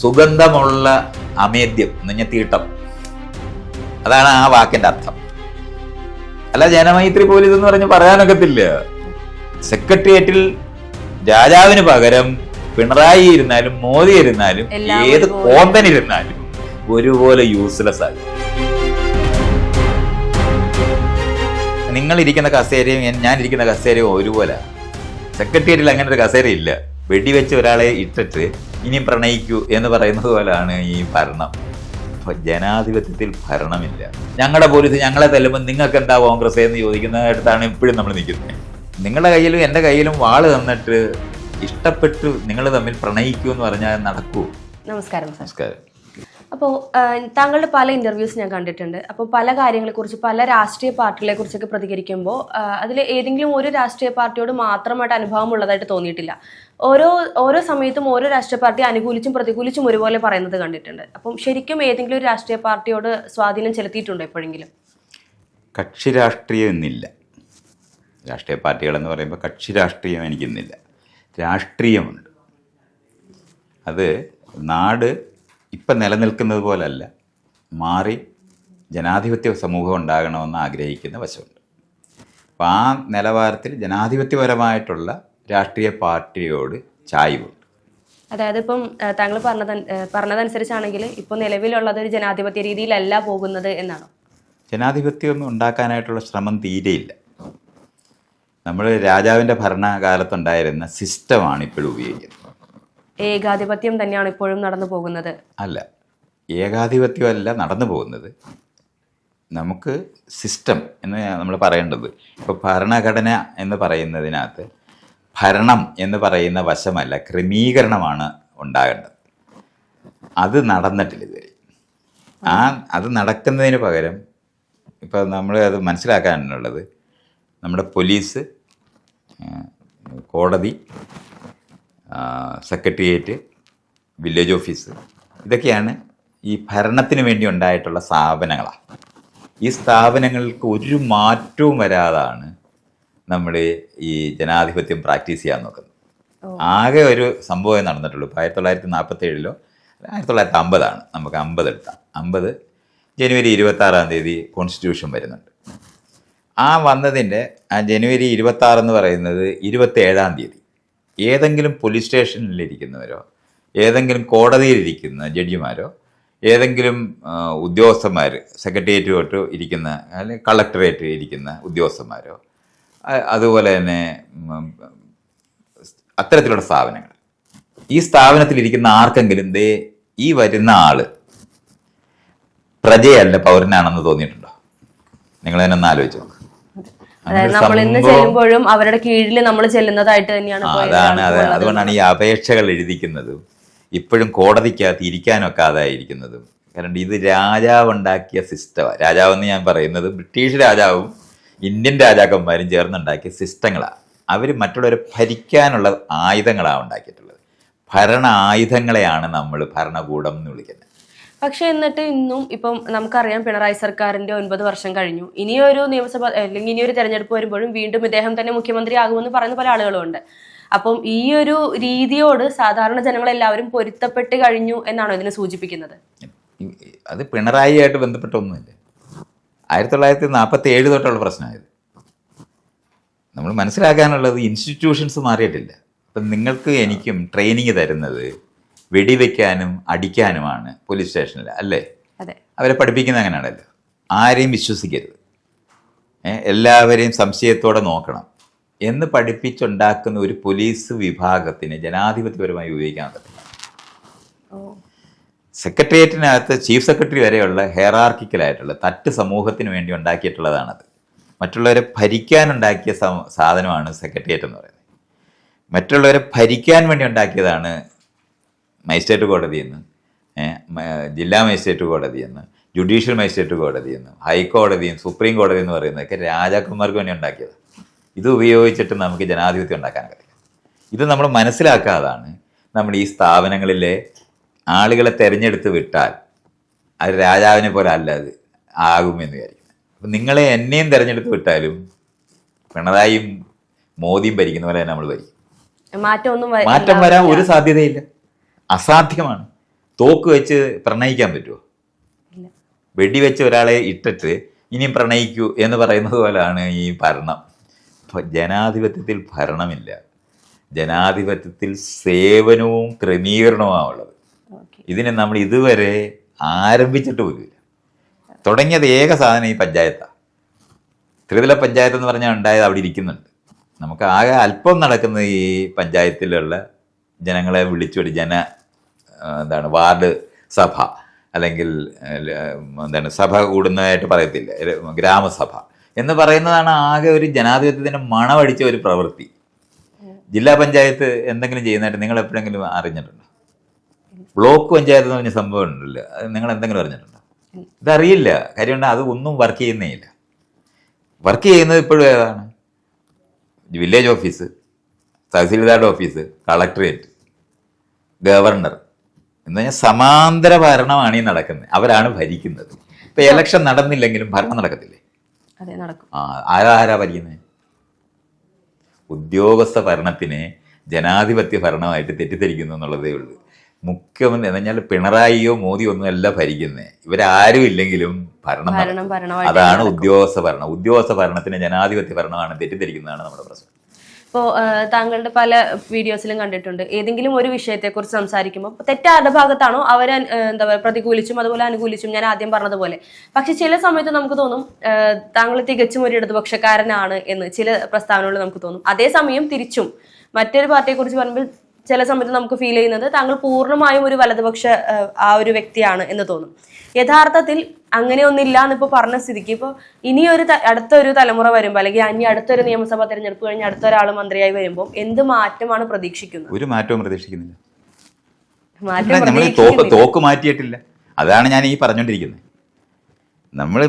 സുഗന്ധമുള്ള അമേദ്യം എന്ന് തീട്ടം അതാണ് ആ വാക്കിന്റെ അർത്ഥം. അല്ല ജനമൈത്രി പോലീസ് എന്ന് പറഞ്ഞ് പറയാനൊക്കത്തില്ല. സെക്രട്ടേറിയറ്റിൽ രാജാവിന് പകരം പിണറായി ഇരുന്നാലും മോദി ഇരുന്നാലും ഏത് കോമ്പൻ കോന്തനിരുന്നാലും ഒരുപോലെ യൂസ്ലെസ് ആകും. നിങ്ങൾ ഇരിക്കുന്ന കസേരയും ഞാൻ ഇരിക്കുന്ന കസേരയും ഒരുപോലെ. സെക്രട്ടേറിയറ്റിൽ അങ്ങനെ ഒരു കസേര ഇല്ല വെടിവെച്ച് ഒരാളെ ഇട്ടിട്ട് ഇനി പ്രണയിക്കൂ എന്ന് പറയുന്നത് പോലെയാണ് ഈ ഭരണം. ജനാധിപത്യത്തിൽ ഭരണമില്ല. ഞങ്ങളുടെ പോലീസ് ഞങ്ങളെ തല്ലുമ്പോൾ നിങ്ങൾക്ക് എന്താ കോൺഗ്രസ് എന്ന് ചോദിക്കുന്നതായിട്ടാണ് ഇപ്പോഴും നമ്മൾ നിൽക്കുന്നത് നിങ്ങളുടെ കയ്യിലും എന്റെ കയ്യിലും വാൾ തന്നിട്ട് ഇഷ്ടപ്പെട്ടു നിങ്ങൾ തമ്മിൽ പ്രണയിക്കൂ എന്ന് പറഞ്ഞാൽ നടക്കൂ. നമസ്കാരം നമസ്കാരം. അപ്പോൾ താങ്കളുടെ പല ഇന്റർവ്യൂസ് ഞാൻ കണ്ടിട്ടുണ്ട്. അപ്പോൾ പല കാര്യങ്ങളെക്കുറിച്ച് പല രാഷ്ട്രീയ പാർട്ടികളെ കുറിച്ചൊക്കെ പ്രതികരിക്കുമ്പോൾ അതിൽ ഏതെങ്കിലും ഒരു രാഷ്ട്രീയ പാർട്ടിയോട് മാത്രമായിട്ട് അനുഭവം ഉള്ളതായിട്ട് തോന്നിയിട്ടില്ല. ഓരോ ഓരോ സമയത്തും ഓരോ രാഷ്ട്രീയ പാർട്ടി അനുകൂലിച്ചും പ്രതികൂലിച്ചും ഒരുപോലെ പറയുന്നത് കണ്ടിട്ടുണ്ട്. അപ്പം ശരിക്കും ഏതെങ്കിലും ഒരു രാഷ്ട്രീയ പാർട്ടിയോട് സ്വാധീനം ചെലുത്തിയിട്ടുണ്ടോ എപ്പോഴെങ്കിലും? കക്ഷി രാഷ്ട്രീയം എന്നില്ല രാഷ്ട്രീയ പാർട്ടികളെന്ന് പറയുമ്പോൾ കക്ഷി രാഷ്ട്രീയം എനിക്കിന്നില്ല. രാഷ്ട്രീയമുണ്ട്. അത് നാട് ഇപ്പം നിലനിൽക്കുന്നത് പോലല്ല. മാറി ജനാധിപത്യ സമൂഹം ഉണ്ടാകണമെന്ന് ആഗ്രഹിക്കുന്ന വശമുണ്ട്. അപ്പോൾ ആ നിലവാരത്തിൽ ജനാധിപത്യപരമായിട്ടുള്ള രാഷ്ട്രീയ പാർട്ടിയോട് ചായ്വുണ്ട്. അതായത് ഇപ്പം താങ്കൾ പറഞ്ഞത് പറഞ്ഞതനുസരിച്ചാണെങ്കിൽ ഇപ്പോൾ നിലവിലുള്ളത് ഒരു ജനാധിപത്യ രീതിയിലല്ല പോകുന്നത് എന്നാണോ? ജനാധിപത്യമൊന്നും ഉണ്ടാക്കാനായിട്ടുള്ള ശ്രമം തീരെയില്ല. നമ്മൾ രാജാവിന്റെ ഭരണകാലത്തുണ്ടായിരുന്ന സിസ്റ്റമാണ് ഇപ്പോഴും ഉപയോഗിക്കുന്നത്. ഏകാധിപത്യം തന്നെയാണ് ഇപ്പോഴും നടന്നു പോകുന്നത്. അല്ല ഏകാധിപത്യമല്ല നടന്നു പോകുന്നത്. നമുക്ക് സിസ്റ്റം എന്ന് നമ്മൾ പറയേണ്ടത് ഇപ്പോൾ ഭരണഘടന എന്ന് പറയുന്നതിനകത്ത് ഭരണം എന്ന് പറയുന്ന വശമല്ല ക്രമീകരണമാണ് ഉണ്ടാകേണ്ടത്. അത് നടന്നിട്ടില്ല ഇതുവരെ. ആ അത് നടക്കുന്നതിന് പകരം ഇപ്പോൾ നമ്മൾ അത് മനസ്സിലാക്കാനുള്ളത് നമ്മുടെ പോലീസ് കോടതി സെക്രട്ടേറിയറ്റ് വില്ലേജ് ഓഫീസ് ഇതൊക്കെയാണ് ഈ ഭരണത്തിന് വേണ്ടി ഉണ്ടായിട്ടുള്ള സ്ഥാപനങ്ങളാണ് ഈ സ്ഥാപനങ്ങൾക്ക് ഒരു മാറ്റവും വരാതാണ് നമ്മൾ ഈ ജനാധിപത്യം പ്രാക്ടീസ് ചെയ്യാൻ നോക്കുന്നത്. ആകെ ഒരു സംഭവമേ നടന്നിട്ടുള്ളൂ. ഇപ്പോൾ ആയിരത്തി തൊള്ളായിരത്തി നാൽപ്പത്തി ഏഴിലോ ആയിരത്തി തൊള്ളായിരത്തി അമ്പതാണ് നമുക്ക് അമ്പത് എടുത്താം. അമ്പത് ജനുവരി ഇരുപത്തി ആറാം തീയതി കോൺസ്റ്റിറ്റ്യൂഷൻ വരുന്നുണ്ട്. ആ വന്നതിന്റെ ആ ജനുവരി ഇരുപത്താറെന്ന് പറയുന്നത് ഇരുപത്തി ഏഴാം തീയതി. ഏതെങ്കിലും പോലീസ് സ്റ്റേഷനിലിരിക്കുന്നവരോ ഏതെങ്കിലും കോടതിയിലിരിക്കുന്ന ജഡ്ജിമാരോ ഏതെങ്കിലും ഉദ്യോഗസ്ഥന്മാർ സെക്രട്ടേറിയറ്റ് ഇരിക്കുന്ന അല്ലെങ്കിൽ കളക്ടറേറ്റ് ഇരിക്കുന്ന ഉദ്യോഗസ്ഥന്മാരോ അതുപോലെ തന്നെ അത്തരത്തിലുള്ള സ്ഥാപനങ്ങൾ. ഈ സ്ഥാപനത്തിലിരിക്കുന്ന ആർക്കെങ്കിലും ദേ ഈ വരുന്ന ആൾ പ്രജയല്ല പൗരനാണെന്ന് തോന്നിയിട്ടുണ്ടോ? നിങ്ങൾ തന്നെ ഒന്ന് ആലോചിച്ച് നോക്ക്. അങ്ങനെ അതായത് ഒരു നമ്മൾ ഇന്ന് ചെല്ലുമ്പോഴും അവരുടെ കീഴിൽ നമ്മൾ ചെല്ലുന്നതായിട്ട് തന്നെയാണ് അതാണ് അത് അതുകൊണ്ടാണ് ഈ അപേക്ഷകൾ എഴുതിക്കുന്നതും ഇപ്പോഴും കോടതിക്കകത്ത് ഇരിക്കാനൊക്കെ അതായിരിക്കുന്നതും. കാരണം ഇത് രാജാവ് ഉണ്ടാക്കിയ സിസ്റ്റമാണ് രാജാവെന്ന് ഞാൻ പറയുന്നത് ബ്രിട്ടീഷ് രാജാവും ഇന്ത്യൻ രാജാക്കന്മാരും ചേർന്നുണ്ടാക്കിയ സിസ്റ്റങ്ങളാണ് അവർ മറ്റുള്ളവരെ ഭരിക്കാനുള്ള ആയുധങ്ങളാണ് ഉണ്ടാക്കിയിട്ടുള്ളത്. ഭരണ ആയുധങ്ങളെയാണ് നമ്മൾ ഭരണകൂടം എന്ന് വിളിക്കുന്നത്. പക്ഷെ എന്നിട്ട് ഇന്നും ഇപ്പം നമുക്കറിയാം പിണറായി സർക്കാരിന്റെ ഒൻപത് വർഷം കഴിഞ്ഞു. ഇനിയൊരു നിയമസഭ അല്ലെങ്കിൽ ഇനിയൊരു തെരഞ്ഞെടുപ്പ് വരുമ്പോഴും വീണ്ടും ഇദ്ദേഹം തന്നെ മുഖ്യമന്ത്രി ആകുമെന്ന് പറയുന്ന പല ആളുകളുണ്ട്. അപ്പം ഈ ഒരു രീതിയോട് സാധാരണ ജനങ്ങളെല്ലാവരും പൊരുത്തപ്പെട്ട് കഴിഞ്ഞു എന്നാണോ ഇതിനെ സൂചിപ്പിക്കുന്നത്? അത് പിണറായിയായിട്ട് ബന്ധപ്പെട്ട ഒന്നുമില്ല ആയിരത്തി തൊള്ളായിരത്തി നാൽപ്പത്തി ഏഴ് തൊട്ടുള്ള പ്രശ്നമായത്. നമ്മൾ മനസ്സിലാക്കാനുള്ളത് ഇൻസ്റ്റിറ്റ്യൂഷൻസ് മാറിയിട്ടില്ല. അപ്പം നിങ്ങൾക്ക് എനിക്കും ട്രെയിനിങ് തരുന്നത് വെടിവെക്കാനും അടിക്കാനുമാണ് പോലീസ് സ്റ്റേഷനിൽ അല്ലേ? അവരെ പഠിപ്പിക്കുന്നത് അങ്ങനെയാണല്ലോ ആരെയും വിശ്വസിക്കരുത്. എല്ലാവരെയും സംശയത്തോടെ നോക്കണം. എന്ന് പഠിപ്പിച്ചുണ്ടാക്കുന്ന ഒരു പോലീസ് വിഭാഗത്തിന് ജനാധിപത്യപരമായി ഉപയോഗിക്കാൻ പറ്റില്ല. സെക്രട്ടേറിയറ്റിനകത്ത് ചീഫ് സെക്രട്ടറി വരെയുള്ള ഹെയറാർക്കിക്കലായിട്ടുള്ള തട്ട് സമൂഹത്തിന് വേണ്ടി ഉണ്ടാക്കിയിട്ടുള്ളതാണത്. മറ്റുള്ളവരെ ഭരിക്കാനുണ്ടാക്കിയ സാധനമാണ് സെക്രട്ടേറിയറ്റ് എന്ന് പറയുന്നത്. മറ്റുള്ളവരെ ഭരിക്കാൻ വേണ്ടി ഉണ്ടാക്കിയതാണ് മജിസ്ട്രേറ്റ് കോടതി എന്ന് ജില്ലാ മജിസ്ട്രേറ്റ് കോടതി എന്ന് ജുഡീഷ്യൽ മജിസ്ട്രേറ്റ് കോടതി എന്ന് ഹൈക്കോടതിയും സുപ്രീം കോടതി എന്ന് പറയുന്നതൊക്കെ രാജാക്കന്മാർക്ക് വേണ്ടി ഉണ്ടാക്കിയത്. ഇത് ഉപയോഗിച്ചിട്ട് നമുക്ക് ജനാധിപത്യം ഉണ്ടാക്കാൻ കഴിയും. ഇത് നമ്മൾ മനസ്സിലാക്കാതാണ് നമ്മൾ ഈ സ്ഥാപനങ്ങളിലെ ആളുകളെ തിരഞ്ഞെടുത്ത് വിട്ടാൽ അത് രാജാവിനെ പോലെ അല്ല അത് ആകുമെന്ന് വിചാരിക്കുന്നത് അപ്പം നിങ്ങളെ എന്നെയും തിരഞ്ഞെടുത്ത് വിട്ടാലും പിണറായിയും മോദിയും ഭരിക്കുന്ന പോലെ തന്നെ നമ്മൾ ഭരിക്കും. മാറ്റം വരാൻ ഒരു സാധ്യതയില്ല. അസാധ്യമാണ്. തോക്ക് വെച്ച് പ്രണയിക്കാൻ പറ്റുമോ വെടിവെച്ച് ഒരാളെ ഇട്ടിട്ട് ഇനിയും പ്രണയിക്കൂ എന്ന് പറയുന്നത് പോലെയാണ് ഈ ഭരണം. അപ്പോൾ ജനാധിപത്യത്തിൽ ഭരണമില്ല. ജനാധിപത്യത്തിൽ സേവനവും ക്രമീകരണവുമാണ് ഉള്ളത്. ഇതിനെ നമ്മൾ ഇതുവരെ ആരംഭിച്ചിട്ട് പോലുമില്ല. തുടങ്ങിയത് ഏക സാധനം ഈ പഞ്ചായത്താണ് ത്രിതല പഞ്ചായത്ത് എന്ന് പറഞ്ഞാൽ ഉണ്ടായത് അവിടെ ഇരിക്കുന്നുണ്ട്. നമുക്ക് ആകെ അല്പം നടക്കുന്ന ഈ പഞ്ചായത്തിലുള്ള ജനങ്ങളെ വിളിച്ചുകൊണ്ട് ജന എന്താണ് വാർഡ് സഭ അല്ലെങ്കിൽ എന്താണ് സഭ കൂടുന്നതായിട്ട് പറയത്തില്ല. ഗ്രാമസഭ എന്ന് പറയുന്നതാണ് ആകെ ഒരു ജനാധിപത്യത്തിന്റെ മണമടിച്ച ഒരു പ്രവൃത്തി. ജില്ലാ പഞ്ചായത്ത് എന്തെങ്കിലും ചെയ്യുന്നതായിട്ട് നിങ്ങൾ എപ്പോഴെങ്കിലും അറിഞ്ഞിട്ടുണ്ടോ? ബ്ലോക്ക് പഞ്ചായത്ത് എന്ന് പറഞ്ഞ സംഭവം ഉണ്ടല്ലോ. നിങ്ങൾ എന്തെങ്കിലും അറിഞ്ഞിട്ടുണ്ടോ? ഇതറിയില്ല. കാര്യം അത് ഒന്നും വർക്ക് ചെയ്യുന്നേ ഇല്ല. വർക്ക് ചെയ്യുന്നത് ഇപ്പോഴും ഏതാണ്? Village office. തഹസീൽദാരുടെ office collectorate governor. എന്ന് പറഞ്ഞാൽ സമാന്തര ഭരണമാണ് ഈ നടക്കുന്നത്. അവരാണ് ഭരിക്കുന്നത്. ഇപ്പൊ ഇലക്ഷൻ നടന്നില്ലെങ്കിലും ഭരണം നടക്കത്തില്ലേ? ആ ആരാ ആരാ ഭരിക്കുന്നത് ഉദ്യോഗസ്ഥ ഭരണത്തിനെ ജനാധിപത്യ ഭരണമായിട്ട് തെറ്റിദ്ധരിക്കുന്നു എന്നുള്ളതേ ഉള്ളൂ. മുഖ്യമന്ത്രി എന്ന് പറഞ്ഞാൽ പിണറായിയോ മോദിയോ ഒന്നും അല്ല ഭരിക്കുന്നത് ഇവരാരും ഇല്ലെങ്കിലും. ഭരണം അതാണ് ഉദ്യോഗസ്ഥ ഭരണം. ഉദ്യോഗസ്ഥ ഭരണത്തിന് ജനാധിപത്യ ഭരണമാണ് തെറ്റിദ്ധരിക്കുന്നതാണ് നമ്മുടെ പ്രശ്നം. ഇപ്പോൾ താങ്കളുടെ പല വീഡിയോസിലും കണ്ടിട്ടുണ്ട്. ഏതെങ്കിലും ഒരു വിഷയത്തെക്കുറിച്ച് സംസാരിക്കുമ്പോൾ തെറ്റാരുടെ ഭാഗത്താണോ അവർ എന്താ പറയുക പ്രതികൂലിച്ചും അതുപോലെ അനുകൂലിച്ചും ഞാൻ ആദ്യം പറഞ്ഞതുപോലെ. പക്ഷെ ചില സമയത്ത് നമുക്ക് തോന്നും താങ്കൾ തികച്ചും ഒരു ഇടതുപക്ഷക്കാരനാണ് എന്ന് ചില പ്രസ്താവനകൾ നമുക്ക് തോന്നും. അതേസമയം തിരിച്ചും മറ്റൊരു പാർട്ടിയെക്കുറിച്ച് പറയുമ്പോൾ ചില സമയത്ത് നമുക്ക് ഫീൽ ചെയ്യുന്നത് താങ്കൾ പൂർണമായും ഒരു വലതുപക്ഷ ആ, ഒരു വ്യക്തിയാണ് എന്ന് തോന്നും. യഥാർത്ഥത്തിൽ അങ്ങനെ ഒന്നില്ല എന്നിപ്പോൾ പറഞ്ഞ സ്ഥിതിക്ക്. ഇപ്പോൾ ഇനിയൊരു അടുത്തൊരു തലമുറ വരുമ്പോൾ അല്ലെങ്കിൽ ഇനി അടുത്തൊരു നിയമസഭാ തെരഞ്ഞെടുപ്പ് കഴിഞ്ഞ് അടുത്തൊരാൾ മന്ത്രിയായി വരുമ്പോൾ എന്ത് മാറ്റമാണ് പ്രതീക്ഷിക്കുന്നത്? ഒരു മാറ്റവും പ്രതീക്ഷിക്കുന്നില്ല. നമ്മൾ തോക്ക് തോക്ക് മാറ്റിയിട്ടില്ല. അതാണ് ഞാൻ ഈ പറഞ്ഞുകൊണ്ടിരിക്കുന്നത് നമ്മൾ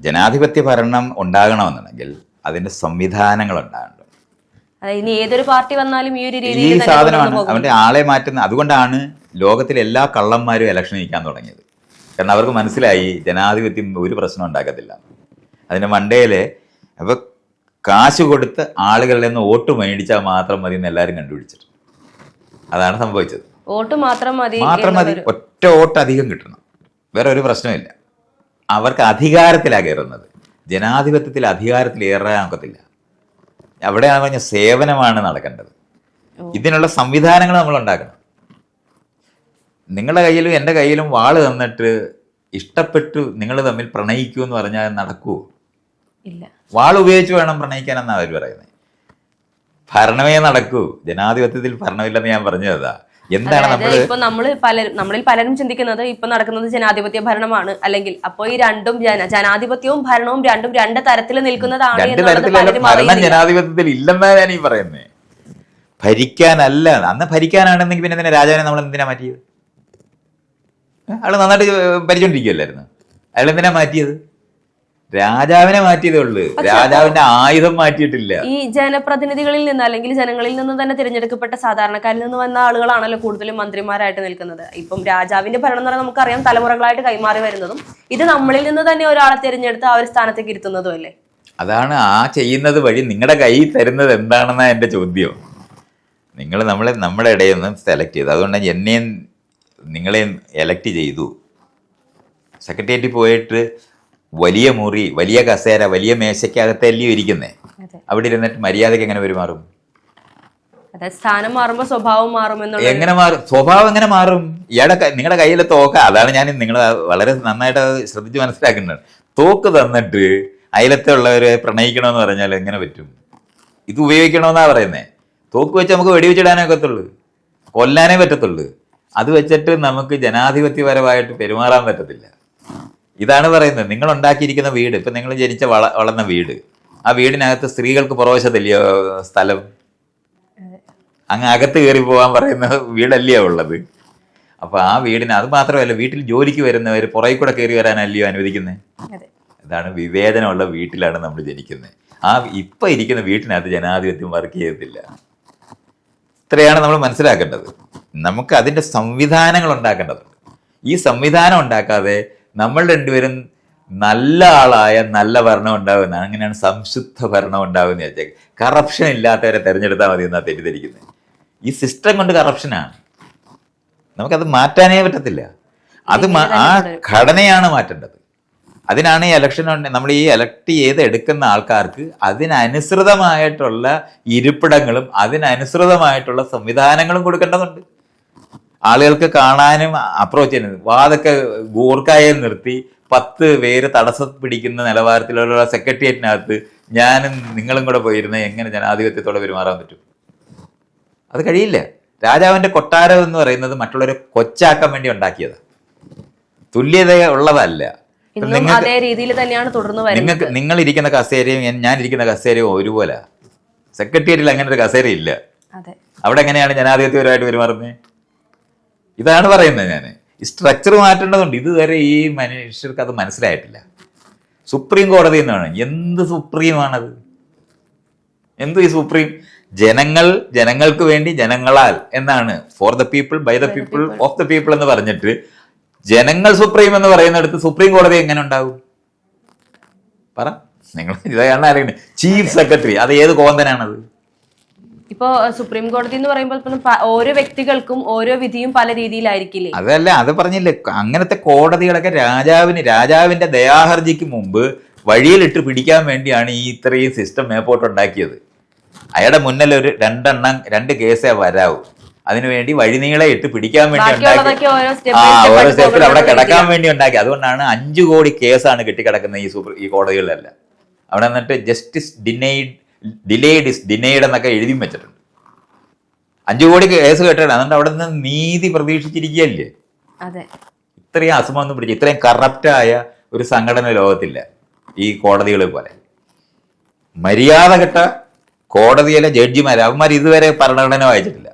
ജനാധിപത്യ ഭരണം ഉണ്ടാകണമെന്നുണ്ടെങ്കിൽ അതിന്റെ സംവിധാനങ്ങൾ ഉണ്ടാകണം അതായത് ഇനി ഏതൊരു പാർട്ടി വന്നാലും ഈ ഒരു ഈ രീതിയിൽ തന്നെ സാധനമാണ് അവന്റെ ആളെ മാറ്റുന്ന അതുകൊണ്ടാണ് ലോകത്തിലെ എല്ലാ കള്ളന്മാരും ഇലക്ഷൻ നയിക്കാൻ തുടങ്ങിയത്. കാരണം അവർക്ക് മനസ്സിലായി ജനാധിപത്യം ഒരു പ്രശ്നം ഉണ്ടാക്കത്തില്ല. അതിന്റെ മണ്ടയിൽ അപ്പൊ കാശ് കൊടുത്ത് ആളുകളിൽ നിന്ന് വോട്ട് മേടിച്ചാൽ മാത്രം മതി എന്ന് എല്ലാവരും കണ്ടുപിടിച്ചിട്ട് അതാണ് സംഭവിച്ചത്. വോട്ട് മാത്രം മതി മാത്രം മതി ഒറ്റ വോട്ട് അധികം കിട്ടണം. വേറെ ഒരു പ്രശ്നമില്ല അവർക്ക് അധികാരത്തിലാണ് കയറുന്നത്. ജനാധിപത്യത്തിൽ അധികാരത്തിൽ ഏറാൻ ഒക്കത്തില്ല. അവിടെയാണ് പറഞ്ഞ സേവനമാണ് നടക്കേണ്ടത്. ഇതിനുള്ള സംവിധാനങ്ങൾ നമ്മൾ ഉണ്ടാക്കണം. നിങ്ങളുടെ കയ്യിലും എന്റെ കയ്യിലും വാൾ തന്നിട്ട് ഇഷ്ടപ്പെട്ടു നിങ്ങൾ തമ്മിൽ പ്രണയിക്കൂ എന്ന് പറഞ്ഞാൽ നടക്കുമോ ഇല്ല. വാൾ ഉപയോഗിച്ച് വേണം പ്രണയിക്കാൻ എന്നാണ് അവർ പറയുന്നത്. ഭരണമേ നടക്കൂ. ജനാധിപത്യത്തിൽ ഭരണമില്ലെന്ന് ഞാൻ പറഞ്ഞതാ. എന്താണ് അതായത് ഇപ്പൊ നമ്മൾ പലരും നമ്മളിൽ പലരും ചിന്തിക്കുന്നത് ഇപ്പൊ നടക്കുന്നത് ജനാധിപത്യ ഭരണമാണ്. അല്ലെങ്കിൽ അപ്പൊ ഈ രണ്ടും ജനാധിപത്യവും ഭരണവും രണ്ടും രണ്ട് തരത്തിൽ നിൽക്കുന്നതാണ് രണ്ട് തരത്തിലുള്ള. ജനാധിപത്യത്തിൽ ഇല്ലെന്നാണ് ഞാൻ ഈ പറയുന്നത് ഭരിക്കാനല്ല അന്ന് ഭരിക്കാനാണെന്നെങ്കിൽ പിന്നെ തന്നെ രാജാവിനെ നമ്മൾ എന്തിനാ മാറ്റിയത്? അയാൾ നന്നായിട്ട് ഭരിച്ചോണ്ടിരിക്കുകയല്ലായിരുന്നു അയാൾ എന്തിനാ മാറ്റിയത്? രാജാവിനെ മാറ്റിയതേ ഉള്ളൂ രാജാവിന്റെ ആയുധം മാറ്റിയിട്ടില്ല. ഈ ജനപ്രതിനിധികളിൽ നിന്ന് അല്ലെങ്കിൽ ജനങ്ങളിൽ നിന്ന് തന്നെ തിരഞ്ഞെടുക്കപ്പെട്ട സാധാരണക്കാരിൽ നിന്ന് വന്ന ആളുകളാണല്ലോ കൂടുതലും മന്ത്രിമാരായിട്ട് നിൽക്കുന്നത്. ഇപ്പം രാജാവിന്റെ ഭരണം എന്ന് പറഞ്ഞാൽ നമുക്കറിയാം തലമുറകളായിട്ട് കൈമാറി വരുന്നതും ഇത് നമ്മളിൽ നിന്ന് തന്നെ ഒരാളെ തിരഞ്ഞെടുത്ത് ആ ഒരു സ്ഥാനത്തേക്ക് ഇരുത്തുന്നതും അല്ലേ? അതാണ് ആ ചെയ്യുന്നത് വഴി നിങ്ങളുടെ കൈ തരുന്നത് എന്താണെന്നാ എന്റെ ചോദ്യം. നിങ്ങൾ നമ്മളെ നമ്മുടെ ഇടയിൽ നിന്ന് സെലക്ട് ചെയ്തു. അതുകൊണ്ട് എന്നെയും നിങ്ങളെയും എലക്ട് ചെയ്തു. സെക്രട്ടേറിയറ്റിൽ പോയിട്ട് വലിയ മുറി വലിയ കസേര വലിയ മേശയ്ക്കകത്തല്ലയോ ഇരിക്കുന്നേ? അവിടെ ഇരുന്നിട്ട് മര്യാദയ്ക്ക് എങ്ങനെ പെരുമാറും സ്ഥാനം മാറുമ്പോൾ സ്വഭാവം മാറും എങ്ങനെ മാറും? സ്വഭാവം എങ്ങനെ മാറും? ഇയാടെ നിങ്ങളുടെ കയ്യിലെ തോക്ക അതാണ് ഞാൻ നിങ്ങൾ വളരെ നന്നായിട്ട് ശ്രദ്ധിച്ച് മനസ്സിലാക്കുന്നത്. തോക്ക് തന്നിട്ട് അയലത്തെ ഉള്ളവരെ പ്രണയിക്കണമെന്ന് പറഞ്ഞാൽ എങ്ങനെ പറ്റും? ഇത് ഉപയോഗിക്കണമെന്നാ പറയുന്നത് തോക്ക് വെച്ച് നമുക്ക് വെടിവെച്ചിടാനേ ഒക്കത്തുള്ളൂ. കൊല്ലാനേ പറ്റത്തുള്ളൂ. അത് വെച്ചിട്ട് നമുക്ക് ജനാധിപത്യപരമായിട്ട് പെരുമാറാൻ പറ്റത്തില്ല. ഇതാണ് പറയുന്നത്. നിങ്ങൾ ഉണ്ടാക്കിയിരിക്കുന്ന വീട് ഇപ്പം നിങ്ങൾ ജനിച്ച വള വളർന്ന വീട് ആ വീടിനകത്ത് സ്ത്രീകൾക്ക് പ്രവേശത്തില്ലയോ സ്ഥലം? അങ്ങ് അകത്ത് കയറി പോകാൻ പറയുന്ന വീടല്ലയോ ഉള്ളത്? അപ്പൊ ആ വീടിന് അത് മാത്രമല്ല വീട്ടിൽ ജോലിക്ക് വരുന്നവർ പുറകെ കൂടെ കയറി വരാനല്ലയോ അനുവദിക്കുന്നത് ഇതാണ് വിവേചനമുള്ള വീട്ടിലാണ് നമ്മൾ ജനിക്കുന്നത് ആ ഇപ്പൊ ഇരിക്കുന്ന വീട്ടിനകത്ത് ജനാധിപത്യം വർക്ക് ചെയ്യത്തില്ല. ഇത്രയാണ് നമ്മൾ മനസ്സിലാക്കേണ്ടത്. നമുക്ക് അതിന്റെ സംവിധാനങ്ങൾ ഉണ്ടാക്കേണ്ടതുണ്ട്. ഈ സംവിധാനം ഉണ്ടാക്കാതെ നമ്മൾ രണ്ടുപേരും നല്ല ആളായ നല്ല ഭരണം ഉണ്ടാകുന്ന അങ്ങനെയാണ് സംശുദ്ധ ഭരണം ഉണ്ടാവുന്ന വെച്ചാൽ കറപ്ഷൻ ഇല്ലാത്തവരെ തെരഞ്ഞെടുത്താൽ മതി എന്നാണ് തെറ്റിദ്ധരിക്കുന്നത്. ഈ സിസ്റ്റം കൊണ്ട് കറപ്ഷനാണ് നമുക്കത് മാറ്റാനേ പറ്റത്തില്ല. അത് ആ ഘടനയാണ് മാറ്റേണ്ടത്. അതിനാണ് ഈ ഇലക്ഷൻ നമ്മൾ ഈ എലക്ട് ചെയ്ത് എടുക്കുന്ന ആൾക്കാർക്ക് അതിനനുസൃതമായിട്ടുള്ള ഇരിപ്പിടങ്ങളും അതിനനുസൃതമായിട്ടുള്ള സംവിധാനങ്ങളും കൊടുക്കേണ്ടതുണ്ട്. ആളുകൾക്ക് കാണാനും അപ്രോച്ച് ചെയ്യുന്നത്. വാതൊക്കെ ഗൂർക്കായെ നിർത്തി പത്ത് പേര് തടസ്സം പിടിക്കുന്ന നിലവാരത്തിലുള്ള സെക്രട്ടേറിയറ്റിനകത്ത് ഞാനും നിങ്ങളും കൂടെ പോയിരുന്ന എങ്ങനെ ജനാധിപത്യത്തോടെ പെരുമാറാൻ പറ്റും? അത് കഴിയില്ല. രാജാവിന്റെ കൊട്ടാരം എന്ന് പറയുന്നത് മറ്റുള്ളവരെ കൊച്ചാക്കാൻ വേണ്ടി ഉണ്ടാക്കിയതാണ് തുല്യത ഉള്ളതല്ല. നിങ്ങൾക്ക് അതേ രീതിയിൽ തന്നെയാണ് തുടർന്ന് വരുന്നത്. നിങ്ങൾക്ക് നിങ്ങൾ ഇരിക്കുന്ന കസേരയും ഞാൻ- ഇരിക്കുന്ന കസേരയും ഒരുപോലെ. സെക്രട്ടേറിയറ്റിൽ അങ്ങനെ ഒരു കസേര ഇല്ല അവിടെ എങ്ങനെയാണ് ജനാധിപത്യപരമായിട്ട് പെരുമാറുന്നത്? ഇതാണ് പറയുന്നത് ഞാൻ ഈ സ്ട്രക്ചർ മാറ്റേണ്ടതുണ്ട്. ഇതുവരെ ഈ മനുഷ്യർക്ക് അത് മനസ്സിലായിട്ടില്ല. സുപ്രീം കോടതി എന്നാണ്. എന്ത് സുപ്രീമാണത് എന്ത് ഈ സുപ്രീം ജനങ്ങൾ ജനങ്ങൾക്ക് വേണ്ടി ജനങ്ങളാൽ എന്നാണ്. For the people by the people of the people എന്ന് പറഞ്ഞിട്ട് ജനങ്ങൾ സുപ്രീം എന്ന് പറയുന്നിടത്ത് സുപ്രീം കോടതി എങ്ങനെ ഉണ്ടാവും പറ. നിങ്ങൾ ഇതാണ് ചീഫ് സെക്രട്ടറി അത് ഏത് കോന്തനാണത്? ഇപ്പോ സുപ്രീം കോടതി എന്ന് പറയുമ്പോൾ ഓരോ വ്യക്തികൾക്കും ഓരോ വിധിയും പല രീതിയിലായിരിക്കില്ലേ? അതല്ല അത് പറഞ്ഞില്ലേ അങ്ങനത്തെ കോടതികളൊക്കെ രാജാവിന് രാജാവിന്റെ ദയാഹർജിക്ക് മുമ്പ് വഴിയിലിട്ട് പിടിക്കാൻ വേണ്ടിയാണ് ഈ ഇത്രയും സിസ്റ്റം മേപ്പോട്ട് ഉണ്ടാക്കിയത്. അയാളുടെ മുന്നിൽ ഒരു രണ്ടെണ്ണം രണ്ട് കേസേ വരാവൂ. അതിനുവേണ്ടി വഴിനീളെ ഇട്ട് പിടിക്കാൻ വേണ്ടി ഉണ്ടാക്കി. ആ ഓരോ സ്റ്റെപ്പ് സ്റ്റെപ്പിൽ അവിടെ കിടക്കാൻ വേണ്ടി ഉണ്ടാക്കി. അതുകൊണ്ടാണ് അഞ്ചു കോടി കേസാണ് കെട്ടിക്കിടക്കുന്നത് ഈ സൂപ്പർ ഈ കോടതികളിലെല്ലാം. അവിടെ എന്നിട്ട് justice denied delayed is denied എന്നൊക്കെ എഴുതിയും വെച്ചിട്ടുണ്ട്. അഞ്ചു കോടി കേസ് കേട്ടാണ് അതുകൊണ്ട് അവിടെ നിന്ന് നീതി പ്രതീക്ഷിച്ചിരിക്കുകയല്ലേ? ഇത്രയും അസമൊന്നും പിടിച്ചു ഇത്രയും കറപ്റ്റായ ഒരു സംഘടന ലോകത്തില്ല ഈ കോടതികളെ പോലെ. മര്യാദ കെട്ട കോടതിയിലെ ജഡ്ജിമാർ അവന്മാർ ഇതുവരെ ഭരണഘടന വായിച്ചിട്ടില്ല.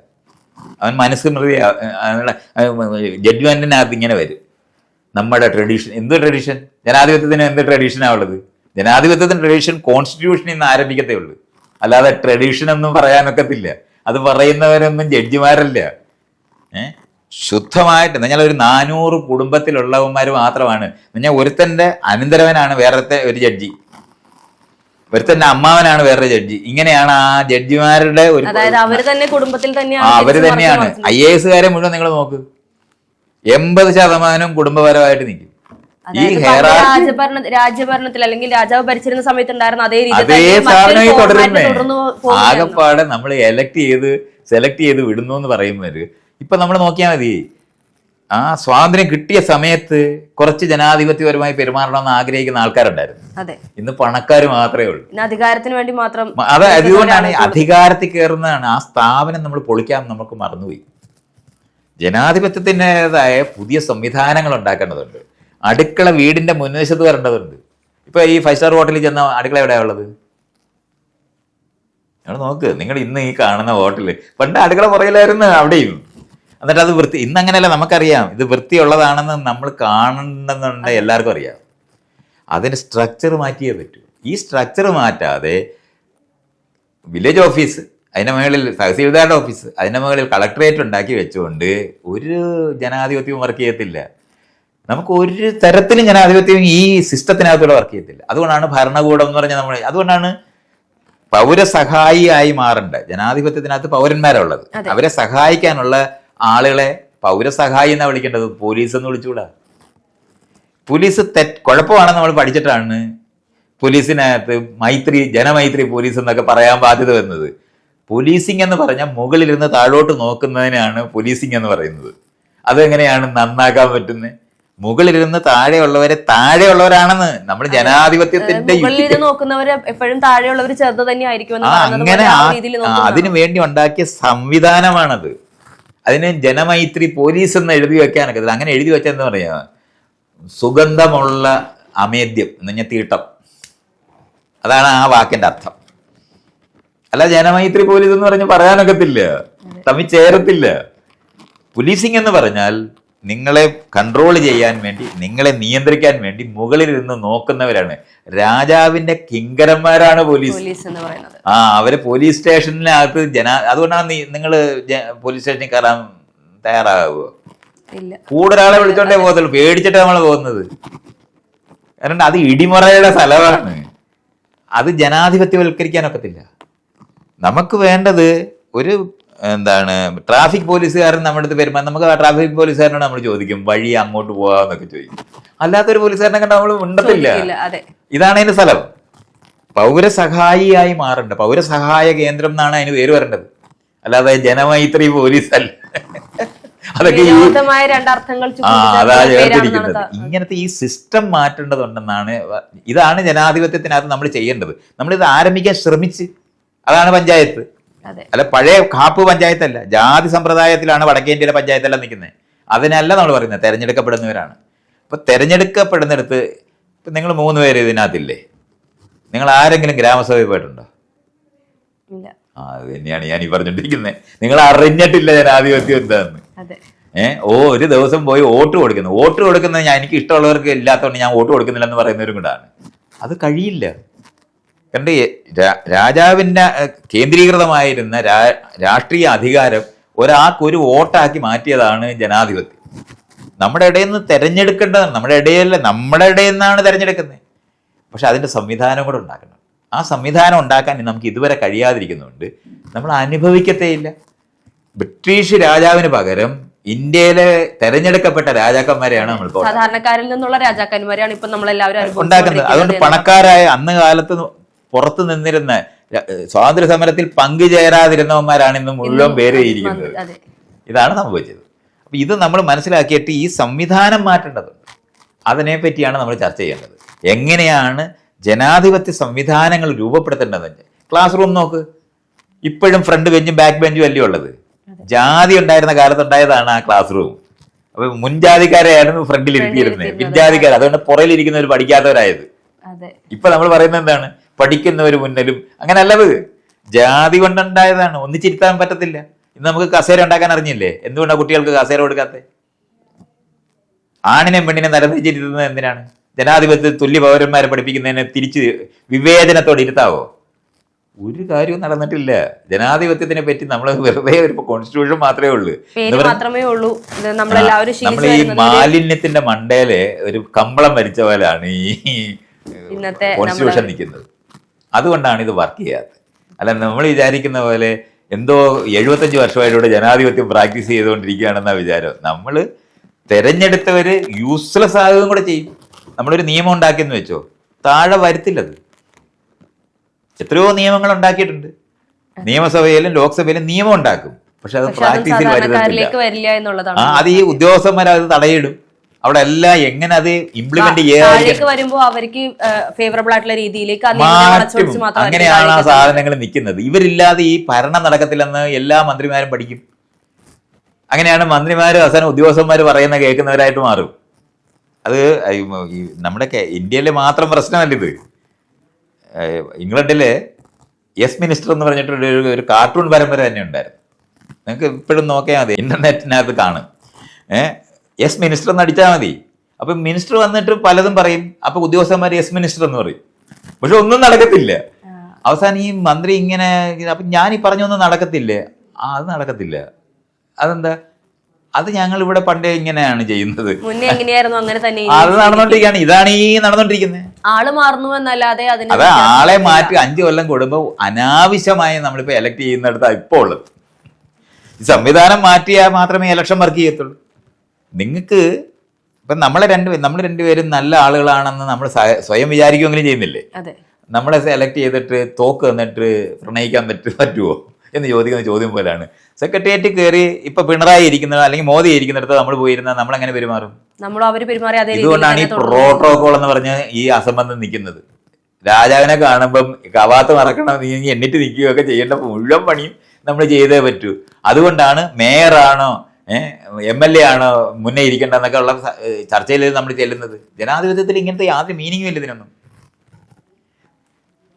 അവൻ മനസ്സുമൃതി ജഡ്ജ്മെന്റിനകത്ത് ഇങ്ങനെ വരും. നമ്മുടെ ട്രഡീഷൻ എന്ത് ട്രഡീഷൻ ജനാധിപത്യത്തിന് എന്ത് ട്രഡീഷനാണ് ഉള്ളത്? ജനാധിപത്യത്തിന് ട്രഡീഷൻ കോൺസ്റ്റിറ്റ്യൂഷൻ നിന്ന് ആരംഭിക്കത്തേ ഉള്ളൂ. അല്ലാതെ ട്രഡീഷൻ ഒന്നും പറയാനൊക്കത്തില്ല. അത് പറയുന്നവരൊന്നും ജഡ്ജിമാരല്ല. ഏഹ് ശുദ്ധമായിട്ട് എന്നാൽ ഒരു നാനൂറ് കുടുംബത്തിലുള്ളവന്മാർ മാത്രമാണ്. എന്നാൽ ഒരുത്തന്റെ അനന്തരവനാണ് വേറത്തെ ഒരു ജഡ്ജി. ഒരുത്തന്റെ അമ്മാവനാണ് വേറെ ജഡ്ജി. ഇങ്ങനെയാണ് ആ ജഡ്ജിമാരുടെ ഒരു അവർ തന്നെ കുടുംബത്തിൽ തന്നെയാണ് അവർ തന്നെയാണ്. ഐ എ എസുകാരെ മുഴുവൻ നിങ്ങൾ നോക്ക്. എൺപത് ശതമാനം കുടുംബപരമായിട്ട് നിൽക്കും. രാജഭരണ രാജ്യഭരണത്തിൽ അല്ലെങ്കിൽ രാജാവ് ഭരിച്ചിരുന്ന സമയത്ത് ഉണ്ടായിരുന്ന അതേ രീതി തുടർന്ന്. ആകപ്പാടെ നമ്മൾ എലക്ട് ചെയ്ത് സെലക്ട് ചെയ്ത് വിടുന്നു എന്ന് പറയുന്നവര്. ഇപ്പൊ നമ്മൾ നോക്കിയാൽ മതി. ആ സ്വാതന്ത്ര്യം കിട്ടിയ സമയത്ത് കുറച്ച് ജനാധിപത്യപരമായി പെരുമാറണമെന്ന് ആഗ്രഹിക്കുന്ന ആൾക്കാരുണ്ടായിരുന്നു. ഇന്ന് പണക്കാർ മാത്രമേ ഉള്ളൂ. അധികാരത്തിന് വേണ്ടി മാത്രം അതെ അത് അതുകൊണ്ടാണ് അധികാരത്തിൽ കയറുന്നതാണ്. ആ സ്ഥാപനം നമ്മൾ പൊളിക്കാൻ നമുക്ക് മറന്നുപോയി. ജനാധിപത്യത്തിന്റെതായ പുതിയ സംവിധാനങ്ങൾ ഉണ്ടാക്കേണ്ടതുണ്ട്. അടുക്കള വീടിന്റെ മുൻവശത്ത് വരേണ്ടതുണ്ട്. ഇപ്പൊ ഈ ഫൈവ് സ്റ്റാർ ഹോട്ടലിൽ ചെന്ന അടുക്കള എവിടെയാ ഉള്ളത്? നിങ്ങൾ നോക്ക് നിങ്ങൾ ഇന്ന് ഈ കാണുന്ന ഹോട്ടലിൽ പണ്ട് അടുക്കള പുറയിലായിരുന്നു അവിടെയും. എന്നിട്ട് അത് വൃത്തി ഇന്ന് അങ്ങനെയല്ല നമുക്കറിയാം. ഇത് വൃത്തിയുള്ളതാണെന്ന് നമ്മൾ കാണണമെന്നുണ്ട് എല്ലാവർക്കും അറിയാം. അതിന് സ്ട്രക്ചർ മാറ്റിയേ പറ്റൂ. ഈ സ്ട്രക്ചർ മാറ്റാതെ വില്ലേജ് ഓഫീസ് അതിന്റെ മുകളിൽ തഹസീൽദാരുടെ ഓഫീസ് അതിന്റെ മുകളിൽ കളക്ടറേറ്റ് ഉണ്ടാക്കി വെച്ചുകൊണ്ട് ഒരു ജനാധിപത്യവും വർക്ക് ചെയ്യത്തില്ല. നമുക്ക് ഒരു തരത്തിലും ജനാധിപത്യം ഈ സിസ്റ്റത്തിനകത്തൂടെ വർക്ക് ചെയ്യത്തില്ല. അതുകൊണ്ടാണ് ഭരണകൂടം എന്ന് പറഞ്ഞാൽ നമ്മൾ അതുകൊണ്ടാണ് പൗരസഹായിയായി മാറേണ്ടത് ജനാധിപത്യത്തിനകത്ത് പൗരന്മാരുള്ളത്. അവരെ സഹായിക്കാനുള്ള ആളുകളെ പൗരസഹായി എന്നാ വിളിക്കേണ്ടത്? പോലീസ് എന്ന് വിളിച്ചുകൂടാ? പോലീസ് തെറ്റ് കുഴപ്പമാണെന്ന് നമ്മൾ പഠിച്ചിട്ടാണ് പോലീസിനകത്ത് മൈത്രി ജനമൈത്രി പോലീസ് എന്നൊക്കെ പറയാൻ ബാധ്യത വരുന്നത്. പോലീസിംഗ് എന്ന് പറഞ്ഞാൽ മുകളിലിരുന്ന് താഴോട്ട് നോക്കുന്നതിനാണ് പോലീസിംഗ് എന്ന് പറയുന്നത്. അതെങ്ങനെയാണ് നന്നാക്കാൻ പറ്റുന്നത്? മുകളിലിരുന്ന് താഴെയുള്ളവരെ താഴെയുള്ളവരാണെന്ന്. നമ്മൾ ജനാധിപത്യത്തിന്റെ യുക്തി. എപ്പോഴും താഴെയുള്ളവർ ചെറുത് തന്നെ ആയിരിക്കും പറയുന്നത് അങ്ങനെ. അതിനു വേണ്ടി ഉണ്ടാക്കിയ സംവിധാനമാണത്. അതിന് ജനമൈത്രി പോലീസ് എന്ന് എഴുതി വെക്കാനൊക്കെ. അങ്ങനെ എഴുതി വെച്ചാൽ എന്താ പറയാ? സുഗന്ധമുള്ള അമേദ്യം എന്ന് പറഞ്ഞാൽ തീട്ടം. അതാണ് ആ വാക്കിന്റെ അർത്ഥം. അല്ല ജനമൈത്രി പോലീസ് എന്ന് പറഞ്ഞ് പറയാനൊക്കത്തില്ല. തമ്മിൽ ചേരത്തില്ല. പോലീസിംഗ് എന്ന് പറഞ്ഞാൽ നിങ്ങളെ കൺട്രോൾ ചെയ്യാൻ വേണ്ടി നിങ്ങളെ നിയന്ത്രിക്കാൻ വേണ്ടി മുകളിൽ നിന്ന് നോക്കുന്നവരാണ്. രാജാവിന്റെ കിങ്കരന്മാരാണ് പോലീസ്. ആ അവർ പോലീസ് സ്റ്റേഷനിനകത്ത് ജന അതുകൊണ്ടാണ് നിങ്ങൾ പോലീസ് സ്റ്റേഷനിൽ കയറാൻ തയ്യാറാകുമോ കൂടെ ഒരാളെ വിളിച്ചോണ്ടേ പോകത്തുള്ളൂ. പേടിച്ചിട്ട് നമ്മൾ പോകുന്നത്. കാരണം അത് ഇടിമുറയുടെ സ്ഥലമാണ്. അത് ജനാധിപത്യവൽക്കരിക്കാനൊക്കത്തില്ല നമുക്ക് വേണ്ടത് ഒരു എന്താണ് ട്രാഫിക് പോലീസുകാരൻ നമ്മുടെ അടുത്ത് വരുമ്പോൾ നമുക്ക് ആ ട്രാഫിക് പോലീസുകാരനോട് നമ്മൾ ചോദിക്കും വഴി അങ്ങോട്ട് പോവാന്നൊക്കെ ചോദിക്കും. അല്ലാത്തൊരു പോലീസുകാരനെ കണ്ട നമ്മൾ ഉണ്ടത്തില്ല. ഇതാണ് അതിന്റെ സ്ഥലം. പൗരസഹായിയായി മാറേണ്ട. പൗരസഹായ കേന്ദ്രം എന്നാണ് അതിന് പേര് വരേണ്ടത്. അല്ലാതെ ജനമൈത്രി പോലീസ് അല്ല അതൊക്കെ അതാ ചേർത്തിരിക്കുന്നത് ഇങ്ങനത്തെ ഈ സിസ്റ്റം മാറ്റേണ്ടതുണ്ടെന്നാണ് ഇതാണ് ജനാധിപത്യത്തിനകത്ത് നമ്മൾ ചെയ്യേണ്ടത്. നമ്മളിത് ആരംഭിക്കാൻ ശ്രമിച്ച് അതാണ് പഞ്ചായത്ത്. അല്ല പഴയ കാപ്പ് പഞ്ചായത്തല്ല ജാതി സമ്പ്രദായത്തിലാണ് വടക്കേ ഇന്ത്യയിലെ പഞ്ചായത്തെല്ലാം നിൽക്കുന്നത്. അതിനല്ല നമ്മൾ പറയുന്നത് തെരഞ്ഞെടുക്കപ്പെടുന്നവരാണ്. ഇപ്പൊ തെരഞ്ഞെടുക്കപ്പെടുന്നിടത്ത് ഇപ്പൊ നിങ്ങൾ മൂന്ന് പേര് ഇതിനകത്തില്ലേ? നിങ്ങൾ ആരെങ്കിലും ഗ്രാമസഭയിൽ പോയിട്ടുണ്ടോ? ആ അത് തന്നെയാണ് ഞാൻ ഈ പറഞ്ഞോണ്ടിരിക്കുന്നത് നിങ്ങൾ അറിഞ്ഞിട്ടില്ല ജനാധിപത്യം എന്താന്ന്. ഏഹ് ഓ ഒരു ദിവസം പോയി വോട്ട് കൊടുക്കുന്നു. വോട്ട് കൊടുക്കുന്നത് ഞാൻ എനിക്ക് ഇഷ്ടമുള്ളവർക്ക് ഇല്ലാത്തതുകൊണ്ട് ഞാൻ വോട്ട് കൊടുക്കുന്നില്ല എന്ന് പറയുന്നവരും കൂടാണ് അത് കഴിയില്ല. കണ്ട് രാജാവിന്റെ കേന്ദ്രീകൃതമായിരുന്ന രാ- രാഷ്ട്രീയ അധികാരം ഒരാൾക്ക് ഒരു വോട്ടാക്കി മാറ്റിയതാണ് ജനാധിപത്യം. നമ്മുടെ ഇടയിൽ നിന്ന് തിരഞ്ഞെടുക്കേണ്ടതാണ് നമ്മുടെ ഇടയല്ല നമ്മുടെ ഇടയിൽ നിന്നാണ് തിരഞ്ഞെടുക്കുന്നത്. പക്ഷെ അതിന്റെ സംവിധാനം കൂടെ ഉണ്ടാക്കണം. ആ സംവിധാനം ഉണ്ടാക്കാൻ നമുക്ക് ഇതുവരെ കഴിയാതിരിക്കുന്നുണ്ട് നമ്മൾ അനുഭവിക്കത്തേയില്ല. ബ്രിട്ടീഷ് രാജാവിന് പകരം ഇന്ത്യയിലെ തെരഞ്ഞെടുക്കപ്പെട്ട രാജാക്കന്മാരെയാണ് നമ്മൾ സാധാരണക്കാരിൽ നിന്നുള്ള രാജാക്കന്മാരെയാണ് ഇപ്പൊ നമ്മളെല്ലാവരും ഉണ്ടാക്കുന്നത്. അതുകൊണ്ട് പണക്കാരായ അന്ന് കാലത്ത് പുറത്ത് നിന്നിരുന്ന സ്വാതന്ത്ര്യ സമരത്തിൽ പങ്കുചേരാതിരുന്നവന്മാരാണ് ഇന്ന് മുഴുവൻ പേര് ഇരിക്കുന്നത് അതെ. ഇതാണ് സംഭവിച്ചത്. അപ്പൊ ഇത് നമ്മൾ മനസ്സിലാക്കിയിട്ട് ഈ സംവിധാനം മാറ്റേണ്ടതുണ്ട്. അതിനെ പറ്റിയാണ് നമ്മൾ ചർച്ച ചെയ്യേണ്ടത്. എങ്ങനെയാണ് ജനാധിപത്യ സംവിധാനങ്ങൾ രൂപപ്പെടുത്തേണ്ടതെന്ന്. ക്ലാസ് റൂം നോക്ക്. ഇപ്പോഴും ഫ്രണ്ട് ബെഞ്ചും ബാക്ക് ബെഞ്ചും അല്ലേ ഉള്ളത്? ജാതി ഉണ്ടായിരുന്ന കാലത്തുണ്ടായതാണ് ആ ക്ലാസ് റൂം അപ്പൊ മുൻജാതിക്കാരെയായിരുന്നു ഫ്രണ്ടിൽ ഇരുത്തിയിരുന്നത്. പിൻജാതിക്കാർ അതുകൊണ്ട് പുറയിലിരിക്കുന്നവർ പഠിക്കാത്തവരായത്. ഇപ്പൊ നമ്മൾ പറയുന്നത് എന്താണ്? പഠിക്കുന്നവർ മുന്നിലും അങ്ങനെ അല്ലത് ജാതി കൊണ്ടുണ്ടായതാണ്. ഒന്നിച്ചിരുത്താൻ പറ്റത്തില്ല. ഇന്ന് നമുക്ക് കസേര ഉണ്ടാക്കാൻ അറിഞ്ഞില്ലേ? എന്തുകൊണ്ടാണ് കുട്ടികൾക്ക് കസേര കൊടുക്കാത്തത് ആണിനെ പെണ്ണിനെ നിരന്നിച്ചിരുത്തുന്നത് എന്തിനാണ്? ജനാധിപത്യ തുല്യ പൗരന്മാരെ പഠിപ്പിക്കുന്നതിനെ തിരിച്ച് വിവേചനത്തോടെ ഇരുത്താവോ? ഒരു കാര്യവും നടന്നിട്ടില്ല. ജനാധിപത്യത്തിനെ പറ്റി നമ്മൾ വെറുതെ ഒരു കോൺസ്റ്റിറ്റ്യൂഷൻ മാത്രമേ ഉള്ളൂ. മാത്രമേ ഉള്ളൂ. നമ്മൾ ഈ മാലിന്യത്തിന്റെ മണ്ടയിലെ ഒരു കമ്പളം വരിച്ച പോലെയാണ് ഈ കോൺസ്റ്റിറ്റ്യൂഷൻ നിൽക്കുന്നത് അതുകൊണ്ടാണ് ഇത് വർക്ക് ചെയ്യാത്തത്. അല്ല നമ്മൾ വിചാരിക്കുന്ന പോലെ എന്തോ എഴുപത്തഞ്ച് വർഷമായിട്ടൂടെ ജനാധിപത്യം പ്രാക്ടീസ് ചെയ്തുകൊണ്ടിരിക്കുകയാണെന്ന വിചാരം. നമ്മൾ തെരഞ്ഞെടുത്തവർ യൂസ്ലെസ് ആകുകയും കൂടെ ചെയ്യും. നമ്മളൊരു നിയമം ഉണ്ടാക്കിയെന്ന് വെച്ചോ? താഴെ വരുത്തില്ലത്. എത്രയോ നിയമങ്ങൾ ഉണ്ടാക്കിയിട്ടുണ്ട്. നിയമസഭയിലും ലോക്സഭയിലും നിയമം ഉണ്ടാക്കും. പക്ഷെ അത് പ്രാക്ടീസിൽ വരുന്നില്ല. അത് ഈ ഉദ്യോഗസ്ഥന്മാർ അത് തടയിടും. അവിടെ എല്ലാം എങ്ങനെ അത് ഇംപ്ലിമെന്റ് ചെയ്യാൻ വരുമ്പോൾ വരുമ്പോ അവർക്ക് ഫേവറബിൾ ആയിട്ടുള്ള രീതിയിലേക്ക് അങ്ങനെയാണ് ആ സാധനങ്ങൾ നിൽക്കുന്നത്. ഇവരില്ലാതെ ഈ ഭരണം നടക്കത്തില്ലെന്ന് എല്ലാ മന്ത്രിമാരും പഠിക്കും. അങ്ങനെയാണ് മന്ത്രിമാരും അവസാനം ഉദ്യോഗസ്ഥന്മാർ പറയുന്ന കേൾക്കുന്നവരായിട്ട് മാറും. അത് നമ്മുടെ ഇന്ത്യയിലെ മാത്രം പ്രശ്നമല്ല ഇത്. ഇംഗ്ലണ്ടിലെ യെസ് മിനിസ്റ്റർ എന്ന് പറഞ്ഞിട്ടൊരു ഒരു- ഒരു കാർട്ടൂൺ പരമ്പര തന്നെ ഉണ്ടായിരുന്നു. നിങ്ങൾക്ക് ഇപ്പോഴും നോക്കിയാൽ മതി. ഇന്റർനെറ്റിനകത്ത് കാണും. ഏഹ് യെസ് മിനിസ്റ്റർ എന്ന് അടിച്ചാൽ മതി. അപ്പൊ മിനിസ്റ്റർ വന്നിട്ട് പലതും പറയും. അപ്പൊ ഉദ്യോഗസ്ഥന്മാർ എസ് മിനിസ്റ്റർ എന്ന് പറയും. പക്ഷെ ഒന്നും നടക്കത്തില്ല. അവസാനം ഈ മന്ത്രി ഇങ്ങനെ അപ്പൊ ഞാൻ ഈ പറഞ്ഞൊന്നും നടക്കത്തില്ലേ. ആ അത് നടക്കത്തില്ല. അതെന്താ? അത് ഞങ്ങൾ ഇവിടെ പണ്ടേ ഇങ്ങനെയാണ് ചെയ്യുന്നത്. അത് നടന്നുകൊണ്ടിരിക്കുകയാണ് ഇതാണ് ഈ നടന്നോണ്ടിരിക്കുന്നത് ആൾ മാറുന്നു എന്നല്ലാതെ അതെ ആളെ മാറ്റി അഞ്ചു കൊല്ലം കൂടുമ്പോൾ അനാവശ്യമായി നമ്മളിപ്പോ എലക്ട് ചെയ്യുന്നിടത്താണ് ഇപ്പോൾ ഉള്ളത്. സംവിധാനം മാറ്റിയാൽ മാത്രമേ ഇലക്ഷൻ വർക്ക് ചെയ്യത്തുള്ളൂ. നിങ്ങൾക്ക് ഇപ്പം നമ്മളെ രണ്ട് നമ്മൾ രണ്ടുപേരും നല്ല ആളുകളാണെന്ന് നമ്മൾ സ്വ- സ്വയം വിചാരിക്കുമെങ്കിലും ചെയ്യുന്നില്ലേ? നമ്മളെ സെലക്ട് ചെയ്തിട്ട് തോക്ക് തന്നിട്ട് പ്രണയിക്കാൻ പറ്റും പറ്റുമോ എന്ന് ചോദിക്കുന്ന ചോദ്യം പോലെയാണ് സെക്രട്ടേറിയറ്റ് കയറി ഇപ്പൊ പിണറായി ഇരിക്കുന്ന അല്ലെങ്കിൽ മോദി ഇരിക്കുന്നിടത്ത് നമ്മൾ പോയിരുന്ന നമ്മൾ എങ്ങനെ പെരുമാറും ഇതുകൊണ്ടാണ് ഈ പ്രോട്ടോകോൾ എന്ന് പറഞ്ഞ് ഈ അസംബന്ധം നിൽക്കുന്നത്. രാജാവിനെ കാണുമ്പം കവാത്ത് മറക്കണം നീ എണ്ണിട്ട് നിൽക്കുകയൊക്കെ ചെയ്യേണ്ട മുഴുവൻ പണിയും നമ്മൾ ചെയ്തേ പറ്റൂ. അതുകൊണ്ടാണ് മേയറാണോ എം എൽ എ ആണ് മുന്നേ ഇരിക്കേണ്ടതെന്നൊക്കെ ഉള്ള ചർച്ചയിൽ നമ്മൾ ചെല്ലുന്നത്. ജനാധിപത്യത്തിൽ ഇങ്ങനത്തെ യാതൊരു മീനിങ്ങും ഇല്ല ഇതിനൊന്നും.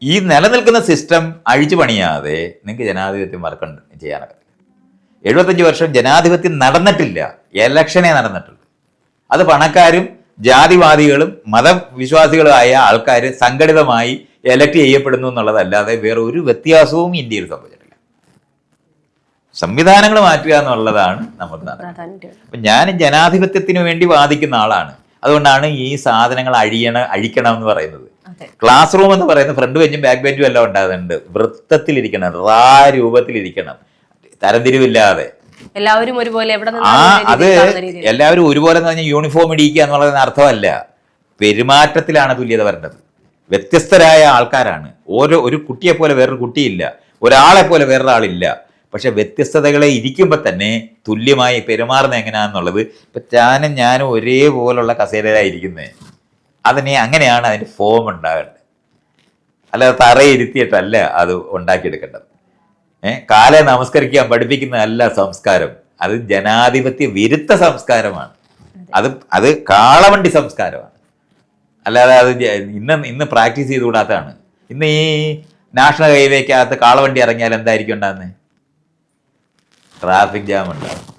ഈ നിലനിൽക്കുന്ന സിസ്റ്റം അഴിച്ചു പണിയാതെ നിങ്ങൾക്ക് ജനാധിപത്യം വർക്ക് ചെയ്യാനൊക്കെ. എഴുപത്തഞ്ച് വർഷം ജനാധിപത്യം നടന്നിട്ടില്ല. എലക്ഷനെ നടന്നിട്ടുള്ളൂ. അത് പണക്കാരും ജാതിവാദികളും മതവിശ്വാസികളുമായ ആൾക്കാർ സംഘടിതമായി എലക്ട് ചെയ്യപ്പെടുന്നു എന്നുള്ളതല്ലാതെ വേറെ ഒരു വ്യത്യാസവും ഇന്ത്യയിൽ സംഭവിച്ചിട്ടില്ല. സംവിധാനങ്ങൾ മാറ്റുക എന്നുള്ളതാണ് നമുക്ക് അപ്പം ഞാൻ ജനാധിപത്യത്തിന് വേണ്ടി വാദിക്കുന്ന ആളാണ്. അതുകൊണ്ടാണ് ഈ സാധനങ്ങൾ അഴിയണ അഴിക്കണം എന്ന് പറയുന്നത്. ക്ലാസ് റൂം എന്ന് പറയുന്നത് ഫ്രണ്ട് ബെഞ്ചും ബാക്ക് ബെഞ്ചും എല്ലാം ഉണ്ടാകുന്നുണ്ട്. വൃത്തത്തിലിരിക്കണം റാ രൂപത്തിലിരിക്കണം. തരംതിരിവില്ലാതെ. എല്ലാവരും ഒരുപോലെ ആ അത്. എല്ലാവരും ഒരുപോലെ എന്ന് പറഞ്ഞാൽ യൂണിഫോം ഇടിയിക്കുക എന്നുള്ളതിന് അർത്ഥമല്ല. പെരുമാറ്റത്തിലാണ് തുല്യത വരേണ്ടത്. വ്യത്യസ്തരായ ആൾക്കാരാണ്. ഓരോ ഒരു കുട്ടിയെ പോലെ വേറൊരു കുട്ടിയില്ല. ഒരാളെ പോലെ വേറൊരാളില്ല. പക്ഷെ വ്യത്യസ്തതകളെ ഇരിക്കുമ്പോൾ തന്നെ തുല്യമായി പെരുമാറുന്നത് എങ്ങനെയാണെന്നുള്ളത് ഇപ്പൊ ഞാനും ഞാനും ഒരേപോലുള്ള കസേരയിലായിരിക്കുന്നത് അതിനെ അങ്ങനെയാണ് അതിന്റെ ഫോം ഉണ്ടാകേണ്ടത്. അല്ലാതെ തറയിരുത്തിയിട്ടല്ല അത് ഉണ്ടാക്കിയെടുക്കേണ്ടത്. ഏഹ് കാലെ നമസ്കരിക്കാൻ പഠിപ്പിക്കുന്നതല്ല സംസ്കാരം. അത് ജനാധിപത്യ വിരുദ്ധ സംസ്കാരമാണ്. അത് അത് കാളവണ്ടി സംസ്കാരമാണ്. അല്ലാതെ അത് ഇന്ന് ഇന്ന് പ്രാക്ടീസ് ചെയ്തുകൂടാത്തതാണ്. ഇന്ന് ഈ നാഷണൽ ഹൈവേക്കകത്ത് കാളവണ്ടി ഇറങ്ങിയാൽ എന്തായിരിക്കും ഉണ്ടാകുന്നത് ട്രാഫിക് ജാം ഉണ്ടാവും.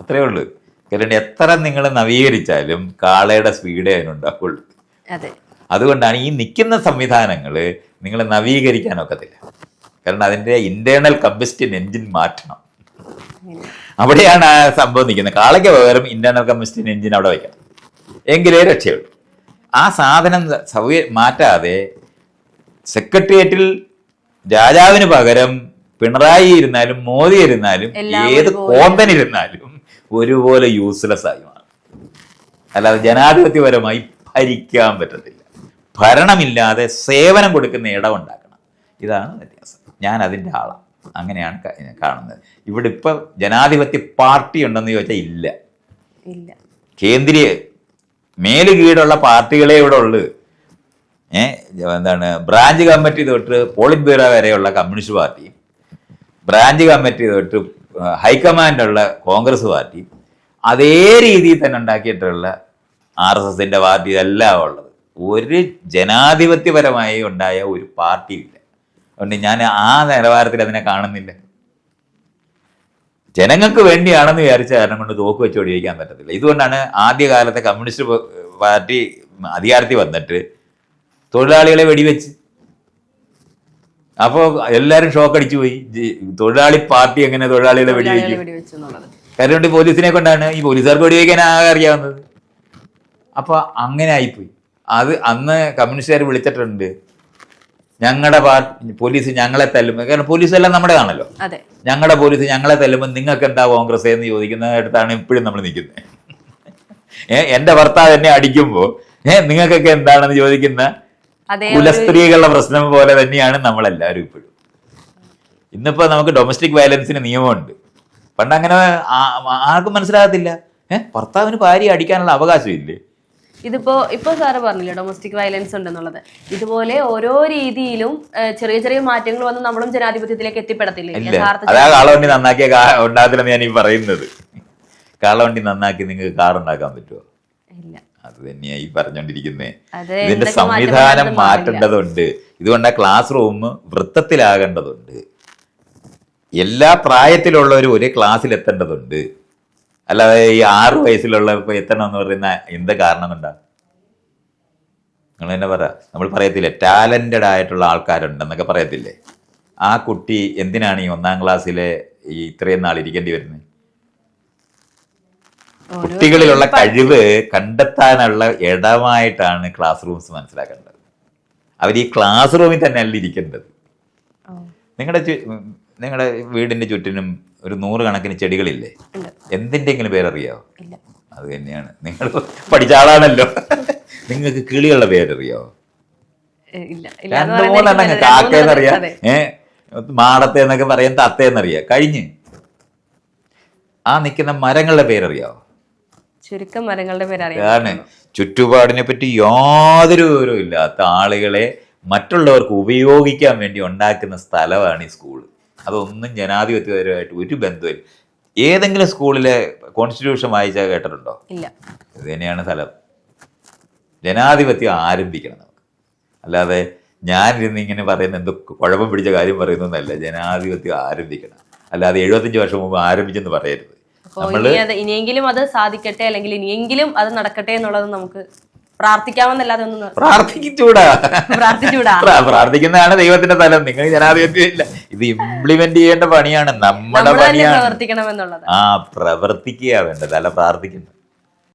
അത്രേ ഉള്ളൂ. കാരണം എത്ര നിങ്ങൾ നവീകരിച്ചാലും കാളയുടെ സ്പീഡേ അതിനുണ്ടാവുള്ളൂ അതെ. അതുകൊണ്ടാണ് ഈ നിൽക്കുന്ന സംവിധാനങ്ങൾ നിങ്ങൾ നവീകരിക്കാൻ ഒക്കത്തില്ല. കാരണം അതിന്റെ ഇന്റേണൽ കമ്പസ്റ്റിൻ എൻജിൻ മാറ്റണം. അവിടെയാണ് ആ സംഭവം നിൽക്കുന്നത്. കാളയ്ക്ക് പകരം ഇന്റേണൽ കമ്പസ്റ്റിൻ എൻജിൻ അവിടെ വയ്ക്കണം. എങ്കിലേ രക്ഷയുള്ളൂ. ആ സാധനം സൗകര്യം മാറ്റാതെ സെക്രട്ടേറിയറ്റിൽ രാജാവിന് പകരം പിണറായി ഇരുന്നാലും മോദി ഇരുന്നാലും ഏത് കോമ്പൻ കോന്തനിരുന്നാലും ഒരുപോലെ യൂസ്ലെസ് ആയി മാറും. അല്ലാതെ ജനാധിപത്യപരമായി ഭരിക്കാൻ പറ്റത്തില്ല. ഭരണമില്ലാതെ സേവനം കൊടുക്കുന്ന ഇടം ഉണ്ടാക്കണം. ഇതാണ് വ്യത്യാസം. ഞാൻ അതിന്റെ ആളാണ്. അങ്ങനെയാണ് കാണുന്നത്. ഇവിടെ ഇപ്പൊ ജനാധിപത്യ പാർട്ടി ഉണ്ടെന്ന് ചോദിച്ചാൽ ഇല്ല. ഇല്ല. കേന്ദ്രീയ മേൽ കീഴുള്ള പാർട്ടികളെ ഇവിടെ ഉള്ളു. ഏഹ് എന്താണ് ബ്രാഞ്ച് കമ്മിറ്റി തൊട്ട് പോളിറ്റ് ബ്യൂറോ വരെയുള്ള കമ്മ്യൂണിസ്റ്റ് പാർട്ടി. ബ്രാഞ്ച് കമ്മിറ്റി തൊട്ട് ഹൈക്കമാൻഡുള്ള കോൺഗ്രസ് പാർട്ടി അതേ രീതിയിൽ തന്നെ ഉണ്ടാക്കിയിട്ടുള്ള ആർ എസ് എസിന്റെ പാർട്ടി ഇതെല്ലാം ഉള്ളത്. ഒരു ജനാധിപത്യപരമായി ഉണ്ടായ ഒരു പാർട്ടി ഇല്ല അതുകൊണ്ട് ഞാൻ ആ നിലവാരത്തിൽ അതിനെ കാണുന്നില്ല. ജനങ്ങൾക്ക് വേണ്ടിയാണെന്ന് വിചാരിച്ച കാരണം കൊണ്ട് തോക്ക് വെച്ച് ഒടിവയ്ക്കാൻ പറ്റത്തില്ല. ഇതുകൊണ്ടാണ് ആദ്യകാലത്തെ കമ്മ്യൂണിസ്റ്റ് പാർട്ടി അധികാരത്തിൽ വന്നിട്ട് തൊഴിലാളികളെ വെടിവെച്ച് അപ്പോൾ എല്ലാരും ഷോക്ക് അടിച്ചു പോയി തൊഴിലാളി പാർട്ടി എങ്ങനെ തൊഴിലാളികളെ വെടിവെക്കും? കാരണം കൊണ്ട് പോലീസിനെ കൊണ്ടാണ് ഈ പോലീസുകാർക്ക് വെടിവെക്കാൻ ആകെ അറിയാവുന്നത് അപ്പൊ അങ്ങനെ ആയിപ്പോയി. അത് അന്ന് കമ്മ്യൂണിസ്റ്റുകാർ വിളിച്ചിട്ടുണ്ട്. ഞങ്ങളുടെ പാർട്ടി പോലീസ് ഞങ്ങളെ തല്ലുമ്പോൾ കാരണം പോലീസ് എല്ലാം നമ്മുടെ ആണല്ലോ അതെ. ഞങ്ങളുടെ പോലീസ് ഞങ്ങളെ തല്ലുമ്പോൾ നിങ്ങൾക്ക് എന്താ കോൺഗ്രസ് എന്ന് ചോദിക്കുന്നിടത്താണ് ഇപ്പോഴും നമ്മൾ നിൽക്കുന്നത്. എന്റെ ഭർത്താവ് എന്നെ അടിക്കുമ്പോൾ ഏഹ് നിങ്ങൾക്കൊക്കെ എന്താണെന്ന് ചോദിക്കുന്ന കുലസ്ത്രീകളുടെ പ്രശ്നം പോലെ തന്നെയാണ് നമ്മളെല്ലാവരും ഇപ്പോഴും. ഇന്നിപ്പോ നമുക്ക് ഡൊമസ്റ്റിക് വയലൻസിന് നിയമമുണ്ട്. പണ്ട് അങ്ങനെ ആർക്കും മനസ്സിലാകത്തില്ല. ഏഹ് ഭർത്താവിന് ഭാര്യ അടിക്കാനുള്ള അവകാശം ഇല്ലേ ഇതിപ്പോ ഇപ്പൊ സാറ് പറഞ്ഞില്ലേ ഡൊമസ്റ്റിക് വയലൻസ് ഉണ്ടെന്നുള്ളത്. ഇതുപോലെ ഓരോ രീതിയിലും ചെറിയ ചെറിയ മാറ്റങ്ങൾ വന്ന് നമ്മളും ജനാധിപത്യത്തിലേക്ക് എത്തിപ്പെടത്തില്ലേ? അതാ കാളവണ്ടി നന്നാക്കിയ ഉണ്ടാകത്തില്ലെന്ന് ഞാൻ ഈ പറയുന്നത്. കാളവണ്ടി നന്നാക്കി നിങ്ങൾക്ക് കാർ ഉണ്ടാക്കാൻ പറ്റുമോ ഇല്ല. അത് തന്നെയാ ഈ പറഞ്ഞോണ്ടിരിക്കുന്നേ. ഇതിന്റെ സംവിധാനം. മാറ്റേണ്ടതുണ്ട്. ഇതുകൊണ്ട് ക്ലാസ് റൂം വൃത്തത്തിലാകേണ്ടതുണ്ട്. എല്ലാ പ്രായത്തിലുള്ളവരും ഒരേ ക്ലാസ്സിൽ എത്തേണ്ടതുണ്ട്. അല്ലാതെ ഈ ആറു വയസ്സിലുള്ള ഇപ്പൊ എത്തണം എന്ന് പറയുന്ന എന്ത് കാരണം കൊണ്ടാ? നിങ്ങൾ തന്നെ പറ. നമ്മൾ പറയത്തില്ലേ ടാലന്റഡ് ആയിട്ടുള്ള ആൾക്കാരുണ്ടെന്നൊക്കെ പറയത്തില്ലേ? ആ കുട്ടി എന്തിനാണ് ഈ ഒന്നാം ക്ലാസ്സിലെ ഈ ഇത്രയും നാൾ ഇരിക്കേണ്ടി വരുന്നത് കുട്ടികളിലുള്ള കഴിവ് കണ്ടെത്താനുള്ള ഇടമായിട്ടാണ് ക്ലാസ് റൂംസ് മനസ്സിലാക്കേണ്ടത്. അവർ ഈ ക്ലാസ് റൂമിൽ തന്നെയല്ല ഇരിക്കേണ്ടത്. നിങ്ങളുടെ നിങ്ങളുടെ വീടിന്റെ ചുറ്റിനും ഒരു നൂറുകണക്കിന് ചെടികളില്ലേ? എന്തിന്റെ എന്തിന്റെങ്കിലും പേരറിയാവോ ഇല്ല. അത് തന്നെയാണ്. നിങ്ങൾ പഠിച്ച ആളാണല്ലോ. നിങ്ങൾക്ക് കിളികളുടെ പേരറിയാവോ എന്ന് രണ്ട് മൂന്നെണ്ണം കാക്കയെന്നറിയാം അതെ. ഏ? മാടത്തെ എന്നൊക്കെ പറയാൻ തത്തേന്നറിയാം കഴിഞ്ഞ്. ആ നിൽക്കുന്ന മരങ്ങളുടെ പേരറിയാവോ ചുരുക്കം മരങ്ങളുടെ പേര് അറിയാം ആണ് ചുറ്റുപാടിനെ പറ്റി യാതൊരു വിവരവും ഇല്ലാത്ത ആളുകളെ മറ്റുള്ളവർക്ക് ഉപയോഗിക്കാൻ വേണ്ടി ഉണ്ടാക്കുന്ന സ്ഥലമാണ് ഈ സ്കൂൾ അതൊന്നും ജനാധിപത്യപരമായിട്ട് ഒരു ബന്ധമില്ല ഏതെങ്കിലും സ്കൂളിലെ കോൺസ്റ്റിറ്റ്യൂഷൻ വായിച്ചാൽ കേട്ടിട്ടുണ്ടോ? ഇല്ല. ഇത് തന്നെയാണ് സ്ഥലം. ജനാധിപത്യം ആരംഭിക്കണം നമുക്ക്. അല്ലാതെ ഞാനിരുന്ന് ഇങ്ങനെ പറയുന്ന എന്തോ കുഴപ്പം പിടിച്ച കാര്യം പറയുന്നതല്ല ജനാധിപത്യം ആരംഭിക്കണം. അല്ലാതെ എഴുപത്തഞ്ച് വർഷം മുമ്പ് ആരംഭിച്ചെന്ന് പറയരുത്. അപ്പോ ഇനി അത് ഇനിയെങ്കിലും അത് സാധിക്കട്ടെ അല്ലെങ്കിൽ ഇനിയെങ്കിലും അത് നടക്കട്ടെ എന്നുള്ളത് നമുക്ക് പ്രാർത്ഥിക്കാമെന്നല്ലാതെ ഒന്നും പ്രാർത്ഥിച്ചൂടാ പ്രാർത്ഥിച്ചൂടാ. പ്രാ- പ്രാർത്ഥിക്കുന്നതാണ് ദൈവത്തിന്റെ തലം. നിങ്ങൾ ജനാധിപത്യം ഇല്ല ഇത് ഇംപ്ലിമെന്റ് ചെയ്യേണ്ട പണിയാണ് നമ്മുടെ പണിയാണ്. പ്രവർത്തിക്കണം എന്നുള്ളത് ആ പ്രവർത്തിക്കുക വേണ്ട തല പ്രാർത്ഥിക്കുന്നത്.